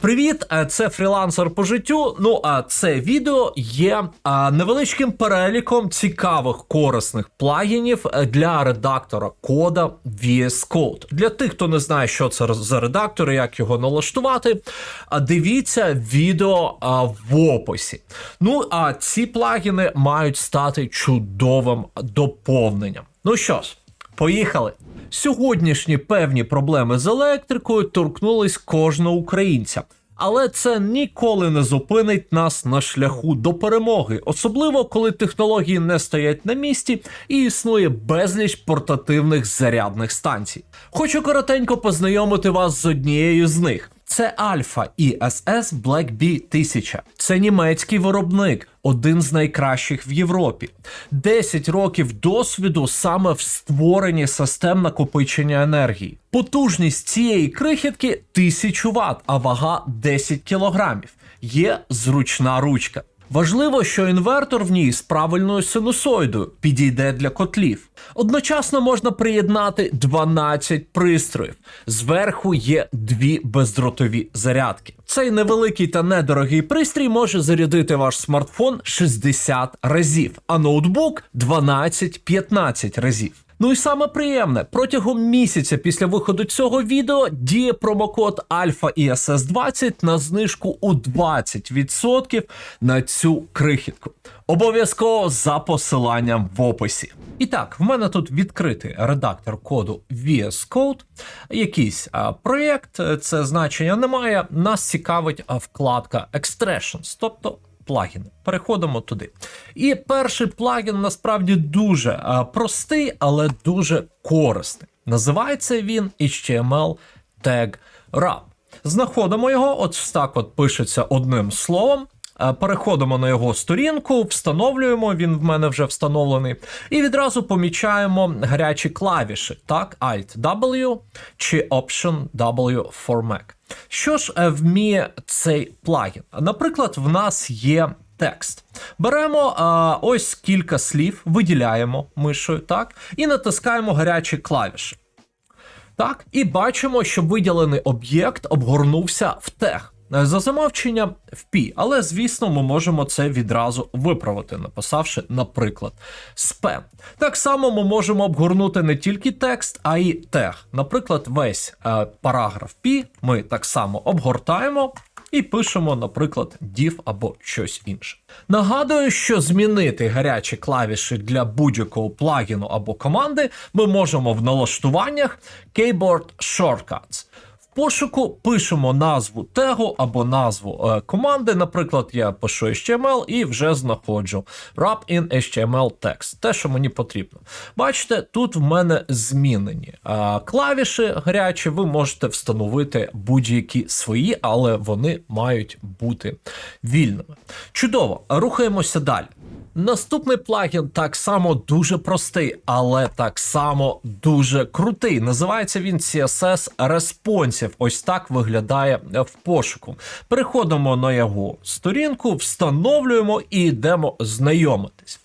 Привіт, е, це фрілансер по життю. Ну а це відео є невеличким переліком цікавих корисних плагінів е, для редактора кода VS Code. Для тих, хто не знає, що це за редактор, і як його налаштувати. Дивіться відео в описі. Ну а ці плагіни мають стати чудовим доповненням. Ну що ж. Поїхали. Сьогоднішні певні проблеми з електрикою торкнулись кожного українця. Але це ніколи не зупинить нас на шляху до перемоги, особливо коли технології не стоять на місці і існує безліч портативних зарядних станцій. Хочу коротенько познайомити вас з однією з них. Це Альфа ISS Black B 1000. Це німецький виробник, один з найкращих в Європі. 10 років досвіду саме в створенні систем накопичення енергії. Потужність цієї крихітки 1000 Вт, а вага 10 кг. Є зручна ручка. Важливо, що інвертор в ній з правильною синусоїдою підійде для котлів. Одночасно можна приєднати 12 пристроїв. Зверху є дві бездротові зарядки. Цей невеликий та недорогий пристрій може зарядити ваш смартфон 60 разів, а ноутбук 12-15 разів. Ну і саме приємне, протягом місяця після виходу цього відео діє промокод Alpha ISS 20 на знижку у 20% на цю крихітку. Обов'язково за посиланням в описі. І так, в мене тут відкритий редактор коду VS Code, якийсь а, проєкт, це значення немає. Нас цікавить вкладка Expressions, тобто плагіни. Переходимо туди. І перший плагін насправді дуже простий, але дуже корисний. Називається він HTML Tag Wrap. Знаходимо його, от так от пишеться одним словом. Переходимо на його сторінку, встановлюємо, він в мене вже встановлений, і відразу помічаємо гарячі клавіші, так, Alt-W чи Option-W for Mac. Що ж е, вміє цей плагін? Наприклад, в нас є текст. Беремо а, ось кілька слів, виділяємо мишою, так, і натискаємо гарячі клавіші. Так, і бачимо, що виділений об'єкт обгорнувся в тег. За замовчення в пі, але звісно, ми можемо це відразу виправити, написавши, наприклад, spam. Так само ми можемо обгорнути не тільки текст, а й тег. Наприклад, весь е, параграф пі ми так само обгортаємо. І пишемо, наприклад, div або щось інше. Нагадую, що змінити гарячі клавіші для будь-якого плагіну або команди ми можемо в налаштуваннях Keyboard Shortcuts. Пошуку пишемо назву тегу або назву е, команди. Наприклад, я пишу HTML і вже знаходжу wrap in HTML text, те, що мені потрібно. Бачите, тут в мене змінені е, клавіші гарячі, ви можете встановити будь-які свої, але вони мають бути вільними. Чудово, рухаємося далі. Наступний плагін так само дуже простий, але так само дуже крутий. Називається він CSS Responsive. Ось так виглядає в пошуку. Переходимо на його сторінку, встановлюємо і йдемо знайомитись.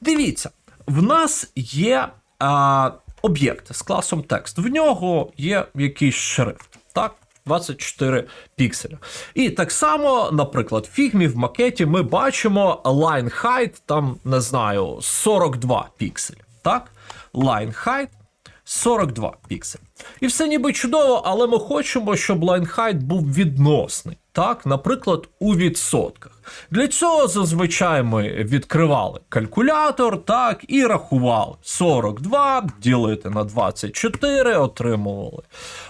Дивіться, в нас є а, об'єкт з класом текст. В нього є якийсь шрифт. Так, 24 пікселя. І так само, наприклад, в фігмі в макеті ми бачимо line height, там, не знаю, 42 пікселя. Так? Line height 42 піксель. І все ніби чудово, але ми хочемо, щоб line height був відносний. Так, наприклад, у відсотках. Для цього зазвичай ми відкривали калькулятор, так, і рахували 42 ділити на 24, отримували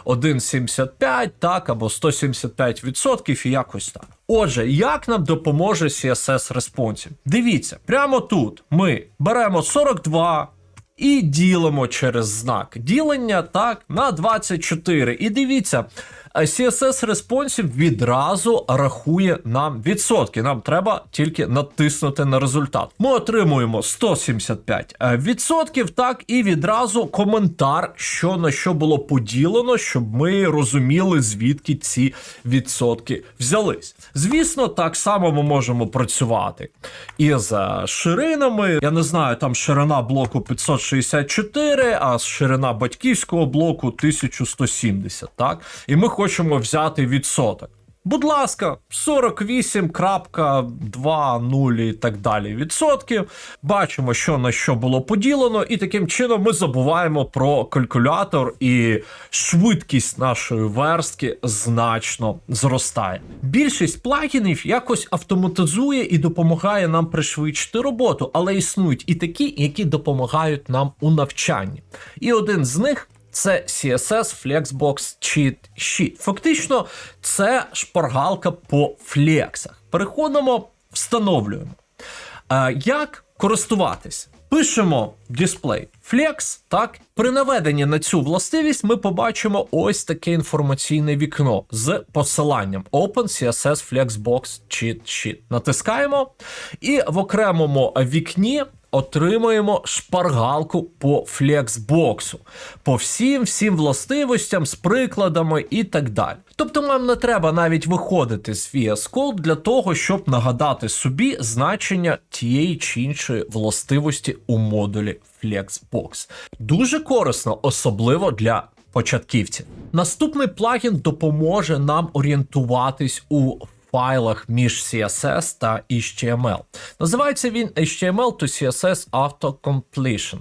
1,75, так, або 175% і якось так. Отже, як нам допоможе CSS Responsive? Дивіться, прямо тут ми беремо 42. І ділимо через знак ділення так на 24. І дивіться, CSS Responsive відразу рахує нам відсотки. Нам треба тільки натиснути на результат. Ми отримуємо 175 відсотків, так, і відразу коментар, що на що було поділено, щоб ми розуміли, звідки ці відсотки взялись. Звісно, так само ми можемо працювати із е, ширинами. Я не знаю, там ширина блоку 564, а ширина батьківського блоку 1170. Так, і ми хочемо взяти відсоток. Будь ласка, 48.20 і так далі відсотків. Бачимо, що на що було поділено, і таким чином ми забуваємо про калькулятор, і швидкість нашої верстки значно зростає. Більшість плагінів якось автоматизує і допомагає нам пришвидшити роботу, але існують і такі, які допомагають нам у навчанні. І один з них це CSS Flexbox Cheat Sheet. Фактично, це шпаргалка по флексах. Переходимо, встановлюємо. Е, як користуватись? Пишемо display flex, так. При наведенні на цю властивість ми побачимо ось таке інформаційне вікно з посиланням Open CSS Flexbox Cheat Sheet. Натискаємо, і в окремому вікні отримуємо шпаргалку по флексбоксу, по всім всім властивостям з прикладами і так далі. Тобто нам не треба навіть виходити з VS Code для того, щоб нагадати собі значення тієї чи іншої властивості у модулі Flexbox. Дуже корисно, особливо для початківців. Наступний плагін допоможе нам орієнтуватись у файлах між CSS та HTML. Називається він HTML to CSS Auto Completion.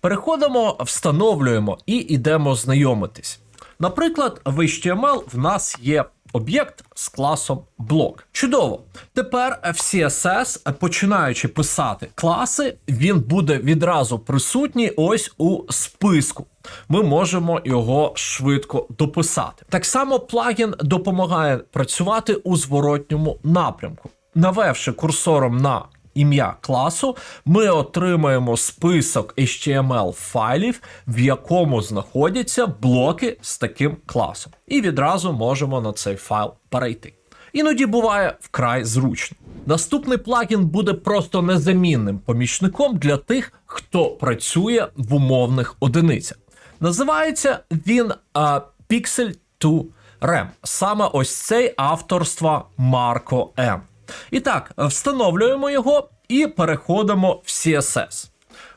Переходимо, встановлюємо і йдемо знайомитись. Наприклад, в HTML в нас є об'єкт з класом блок. Чудово. Тепер в CSS, починаючи писати класи, він буде відразу присутній ось у списку. Ми можемо його швидко дописати. Так само плагін допомагає працювати у зворотньому напрямку. Навевши курсором на ім'я класу, ми отримаємо список HTML файлів, в якому знаходяться блоки з таким класом. І відразу можемо на цей файл перейти. Іноді буває вкрай зручно. Наступний плагін буде просто незамінним помічником для тих, хто працює в умовних одиницях. Називається він uh, Pixel 2 RAM. Саме ось цей авторства Марко М. І так, встановлюємо його і переходимо в CSS.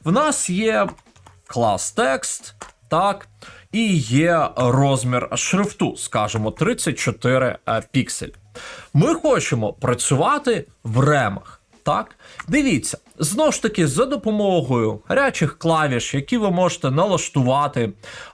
В нас є клас текст, так, і є розмір шрифту, скажімо, 34 піксель. Ми хочемо працювати в ремах. Так, дивіться, знову ж таки, за допомогою гарячих клавіш, які ви можете налаштувати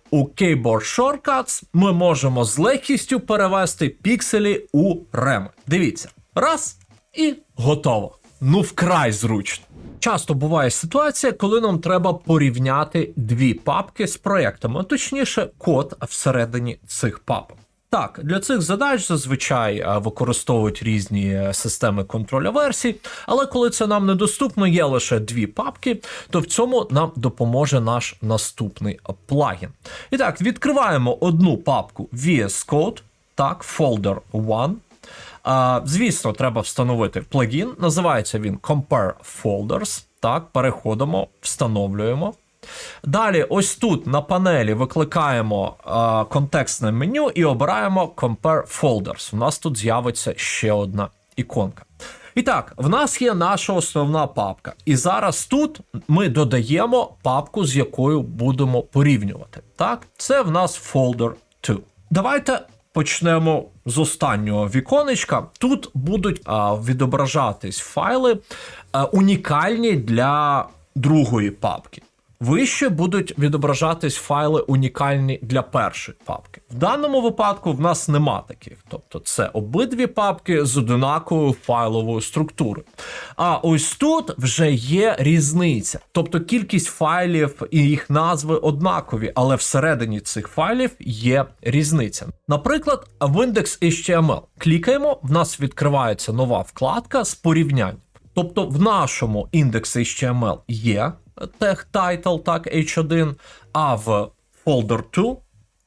у Keyboard Shortcuts, ми можемо з легкістю перевести пікселі у реми. Дивіться, раз і готово. Ну, вкрай зручно. Часто буває ситуація, коли нам треба порівняти дві папки з проектами, а точніше, код всередині цих папок. Так, для цих задач зазвичай е, використовують різні е, системи контроля версій, але коли це нам недоступно, є лише дві папки, то в цьому нам допоможе наш наступний плагін. І так, відкриваємо одну папку VS Code, так, folder 1. Звісно, треба встановити плагін. Називається він Compare Folders. Так, переходимо, встановлюємо. Далі, ось тут на панелі викликаємо а, контекстне меню і обираємо Compare Folders. У нас тут з'явиться ще одна іконка. І так, в нас є наша основна папка. І зараз тут ми додаємо папку, з якою будемо порівнювати. Так, це в нас folder 2. Давайте почнемо з останнього віконечка. Тут будуть а, відображатись файли а, унікальні для другої папки. Вище будуть відображатись файли унікальні для першої папки. В даному випадку в нас нема таких. Тобто це обидві папки з одинаковою файловою структурою. А ось тут вже є різниця. Тобто кількість файлів і їх назви однакові, але всередині цих файлів є різниця. Наприклад, в index.html клікаємо, в нас відкривається нова вкладка з порівнянь. Тобто в нашому index.html є тег title, так, H1, а в folder 2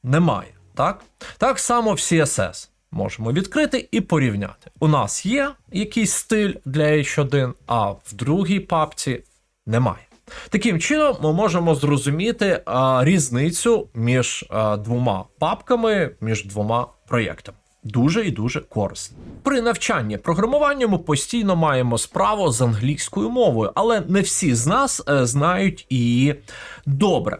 немає. Так Так само в CSS. Можемо відкрити і порівняти. У нас є якийсь стиль для H1, а в другій папці немає. Таким чином, ми можемо зрозуміти а, різницю між а, двома папками, між двома проєктами. Дуже і дуже корисно. При навчанні програмуванню ми постійно маємо справу з англійською мовою, але не всі з нас е, знають її добре.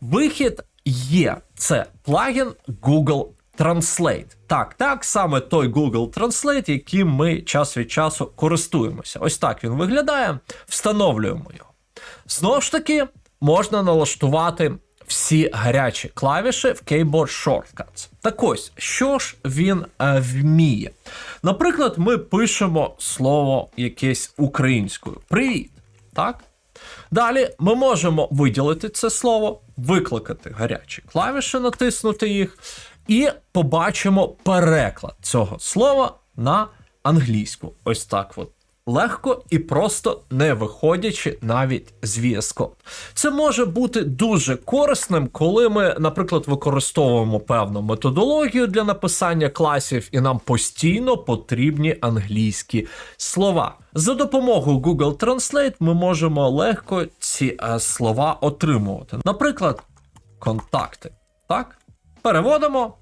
Вихід є: це плагін Google Translate. Так, так, саме той Google Translate, яким ми час від часу користуємося. Ось так він виглядає. Встановлюємо його. Знову ж таки, можна налаштувати всі гарячі клавіші в Keyboard Shortcuts. Так ось, що ж він е, вміє? Наприклад, ми пишемо слово якесь українською. Привіт. Так? Далі ми можемо виділити це слово, викликати гарячі клавіші, натиснути їх, і побачимо переклад цього слова на англійську. Ось так от. Легко і просто не виходячи навіть з VS Це може бути дуже корисним, коли ми, наприклад, використовуємо певну методологію для написання класів, і нам постійно потрібні англійські слова. За допомогою Google Translate ми можемо легко ці е, слова отримувати. Наприклад, контакти. Так? Переводимо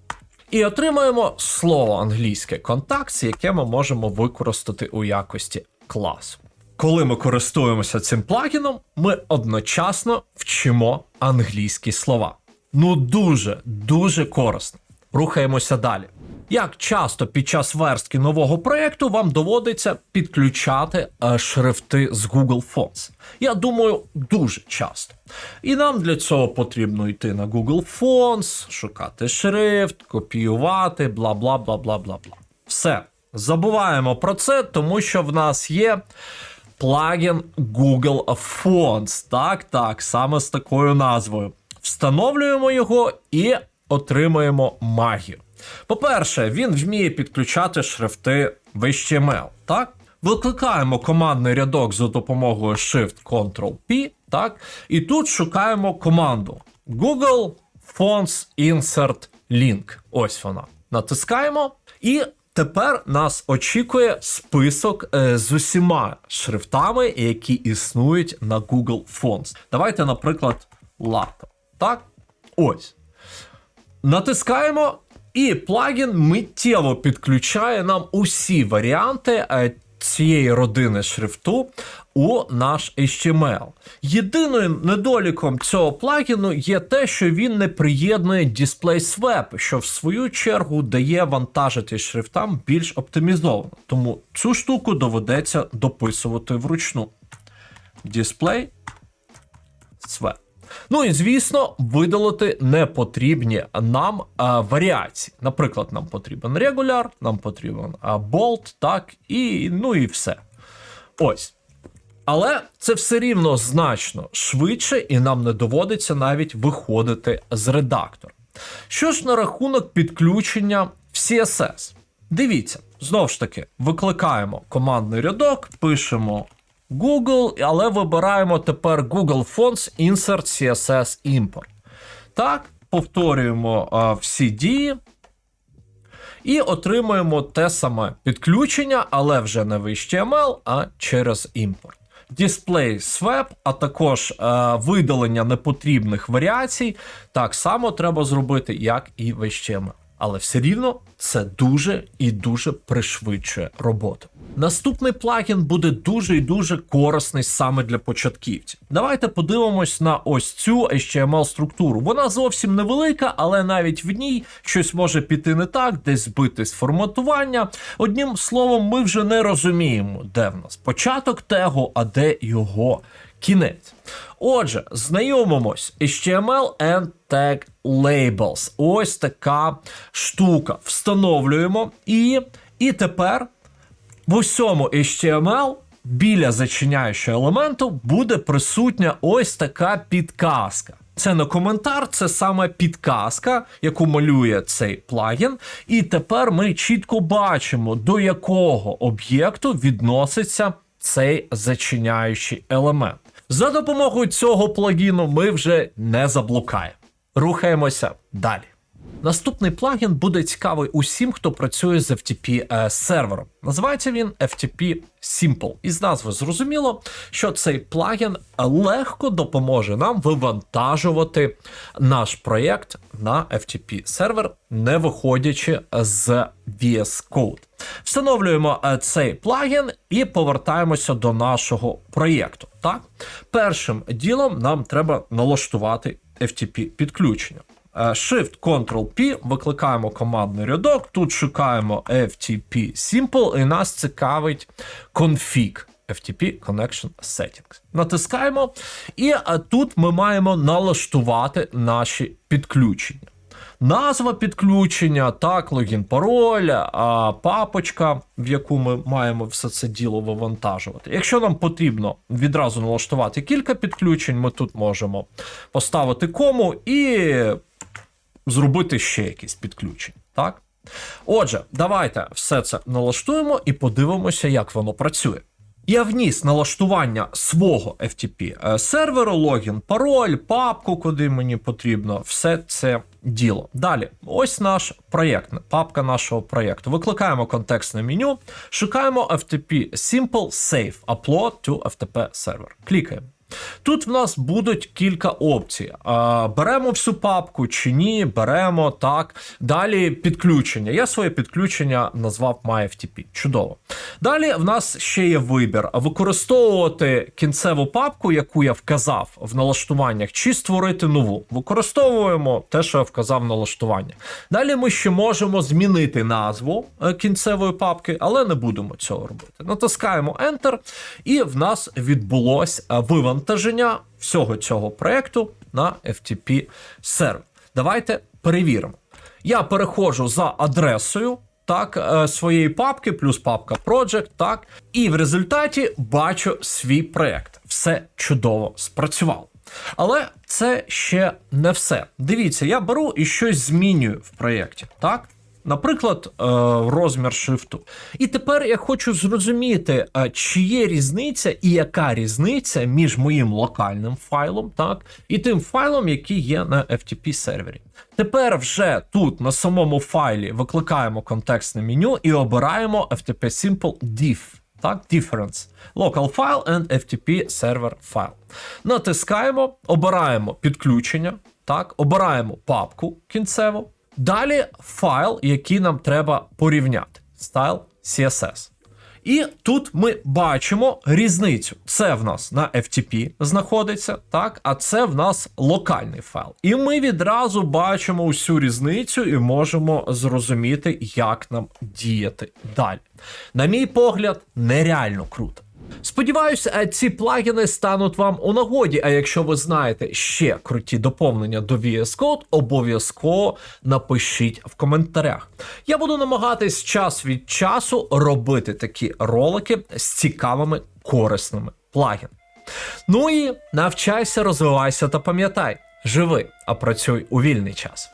і отримаємо слово англійське контакт, яке ми можемо використати у якості класу. Коли ми користуємося цим плагіном, ми одночасно вчимо англійські слова. Ну дуже, дуже корисно. Рухаємося далі. Як часто під час верстки нового проєкту вам доводиться підключати е, шрифти з Google Fonts? Я думаю, дуже часто. І нам для цього потрібно йти на Google Fonts, шукати шрифт, копіювати, бла бла бла бла бла бла. Все. Забуваємо про це, тому що в нас є плагін Google Fonts. Так, так, саме з такою назвою. Встановлюємо його і отримуємо магію. По-перше, він вміє підключати шрифти в HTML, так? Викликаємо командний рядок за допомогою Shift-Ctrl-P, так? І тут шукаємо команду Google Fonts Insert Link. Ось вона. Натискаємо і. Тепер нас очікує список е, з усіма шрифтами, які існують на Google Fonts. Давайте, наприклад, лато. Так? Ось. Натискаємо, і плагін миттєво підключає нам усі варіанти е, цієї родини шрифту у наш HTML. Єдиним недоліком цього плагіну є те, що він не приєднує Display Swap, що в свою чергу дає вантажити шрифтам більш оптимізовано. Тому цю штуку доведеться дописувати вручну. Display Swap. Ну і звісно, видалити непотрібні нам а, варіації. Наприклад, нам потрібен регуляр, нам потрібен а, болт, так, і ну і все. Ось. Але це все рівно значно швидше, і нам не доводиться навіть виходити з редактора. Що ж на рахунок підключення в CSS? Дивіться, знову ж таки, викликаємо командний рядок, пишемо Google, але вибираємо тепер Google Fonts Insert CSS Import. Так, повторюємо а, всі дії. І отримуємо те саме підключення, але вже не в HTML, а через імпорт. Display Swap, а також е, видалення непотрібних варіацій, так само треба зробити, як і в HTML. Але все рівно це дуже і дуже пришвидшує роботу. Наступний плагін буде дуже і дуже корисний саме для початківців. Давайте подивимось на ось цю HTML структуру. Вона зовсім невелика, але навіть в ній щось може піти не так, десь збитись форматування. Одним словом, ми вже не розуміємо, де в нас початок тегу, а де його кінець. Отже, знайомимось HTML and Tag Labels. Ось така штука. Встановлюємо і, і тепер в усьому HTML біля зачиняючого елементу буде присутня ось така підказка. Це не коментар, це саме підказка, яку малює цей плагін. І тепер ми чітко бачимо, до якого об'єкту відноситься цей зачиняючий елемент. За допомогою цього плагіну ми вже не заблукаємо. Рухаємося далі. Наступний плагін буде цікавий усім, хто працює з FTP е, сервером. Називається він FTP Simple. Із назви зрозуміло, що цей плагін легко допоможе нам вивантажувати наш проєкт на FTP сервер, не виходячи з VS Code. Встановлюємо е, цей плагін і повертаємося до нашого проєкту. Так? Першим ділом нам треба налаштувати FTP підключення. Е, Shift-Ctrl-P, викликаємо командний рядок, тут шукаємо FTP Simple, і нас цікавить config. FTP Connection Settings. Натискаємо, і е, тут ми маємо налаштувати наші підключення. Назва підключення, так, логін, пароль, а, папочка, в яку ми маємо все це діло вивантажувати. Якщо нам потрібно відразу налаштувати кілька підключень, ми тут можемо поставити кому і зробити ще якісь підключення. Так? Отже, давайте все це налаштуємо і подивимося, як воно працює. Я вніс налаштування свого FTP е, серверу, логін, пароль, папку, куди мені потрібно, все це діло. Далі, ось наш проєкт, папка нашого проєкту. Викликаємо контекстне меню, шукаємо FTP Simple Save Upload to FTP Server. Клікаємо. Тут в нас будуть кілька опцій. Беремо всю папку чи ні, беремо так. Далі підключення. Я своє підключення назвав MyFTP. Чудово. Далі в нас ще є вибір: використовувати кінцеву папку, яку я вказав в налаштуваннях, чи створити нову. Використовуємо те, що я вказав в налаштуваннях. Далі ми ще можемо змінити назву е, кінцевої папки, але не будемо цього робити. Натискаємо Enter, і в нас відбулось е, вивантаження всього цього проекту на FTP сервер. Давайте перевіримо. Я переходжу за адресою. Так, е, своєї папки, плюс папка Project, так, і в результаті бачу свій проект. Все чудово спрацювало. Але це ще не все. Дивіться, я беру і щось змінюю в проєкті. Так? Наприклад, е, розмір шрифту. І тепер я хочу зрозуміти, е, чи є різниця і яка різниця між моїм локальним файлом, так, і тим файлом, який є на FTP сервері. Тепер вже тут на самому файлі викликаємо контекстне меню і обираємо FTP Simple diff. Так, difference. Local file and FTP server file. Натискаємо, обираємо підключення, так, обираємо папку кінцеву. Далі файл, який нам треба порівняти. Style CSS. І тут ми бачимо різницю. Це в нас на FTP знаходиться, так, а це в нас локальний файл. І ми відразу бачимо усю різницю і можемо зрозуміти, як нам діяти далі. На мій погляд, нереально круто. Сподіваюся, е, ці плагіни стануть вам у нагоді. А якщо ви знаєте ще круті доповнення до VS Code, обов'язково напишіть в коментарях. Я буду намагатись час від часу робити такі ролики з цікавими корисними плагінами. Ну і навчайся, розвивайся та пам'ятай, живи, а працюй у вільний час.